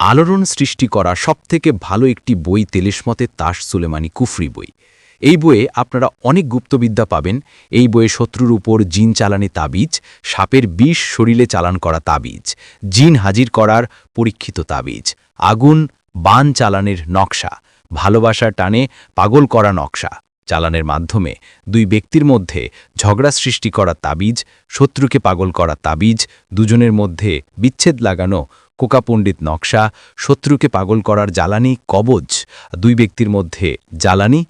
আলোড়ন সৃষ্টি করা সবথেকে ভালো একটি বই তেলেশমতের তাস সুলেমানি কুফরি বই। এই বইয়ে আপনারা অনেক গুপ্তবিদ্যা পাবেন। এই বইয়ে শত্রুর উপর জিন চালানে তাবিজ, সাপের বিষ শরীরে চালান করা তাবিজ, জিন হাজির করার পরীক্ষিত তাবিজ, আগুন বান চালানের নকশা, ভালোবাসার টানে পাগল করা নকশা চালানের মাধ্যমে দুই ব্যক্তির মধ্যে ঝগড়া সৃষ্টি করা তাবিজ, শত্রুকে পাগল করা তাবিজ, দুজনের মধ্যে বিচ্ছেদ লাগানো কোকা পণ্ডিত নকশা, শত্রুকে পাগল করার জ্বালানি, কবজ, দুই ব্যক্তির মধ্যে জ্বালানি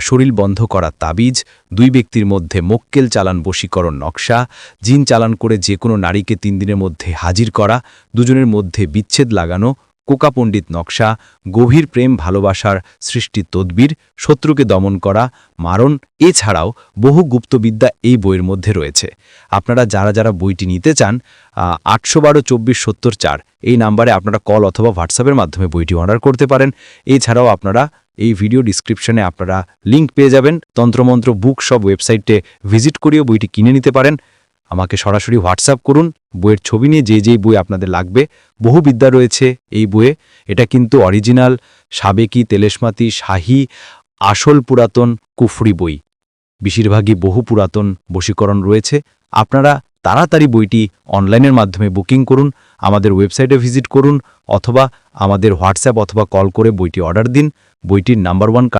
শরীর বন্ধ করা তাবিজ, দুই ব্যক্তির মধ্যে মক্কেল চালান বশীকরণ নকশা, জিন চালান করে যে কোনো নারীকে তিন দিনের মধ্যে হাজির করা, দুজনের মধ্যে বিচ্ছেদ লাগানো কোকা পণ্ডিত নকশা, গভীর প্রেম ভালোবাসার সৃষ্টি তদ্বির, শত্রুকে দমন করা, মারণ, এছাড়াও বহু গুপ্তবিদ্যা এই বইয়ের মধ্যে রয়েছে। আপনারা যারা যারা বইটি নিতে চান আটশো বারো চব্বিশ সত্তর চার এই নাম্বারে আপনারা কল অথবা হোয়াটসঅ্যাপের মাধ্যমে বইটি অর্ডার করতে পারেন। এছাড়াও আপনারা এই ভিডিও ডিসক্রিপশনে আপনারা লিংক পেয়ে যাবেন। তন্ত্রমন্ত্র বুক সব ওয়েবসাইটে ভিজিট করিয়েও বইটি কিনে নিতে পারেন। আমাকে সরাসরি হোয়াটসঅ্যাপ করুন, বইয়ের ছবি নিয়ে যে যেই বই আপনাদের লাগবে। বহু বিদ্যা রয়েছে এই বইয়ে। এটা কিন্তু অরিজিনাল সাবেকি তেলেশমাতি শাহী আসল পুরাতন কুফরি বই। বেশিরভাগই বহু পুরাতন বশীকরণ রয়েছে। আপনারা তাড়াতাড়ি বইটি অনলাইনের মাধ্যমে বুকিং করুন, আমাদের ওয়েবসাইটে ভিজিট করুন, অথবা আমাদের হোয়াটসঅ্যাপ অথবা কল করে বইটি অর্ডার দিন। বইটির নাম্বার ওয়ান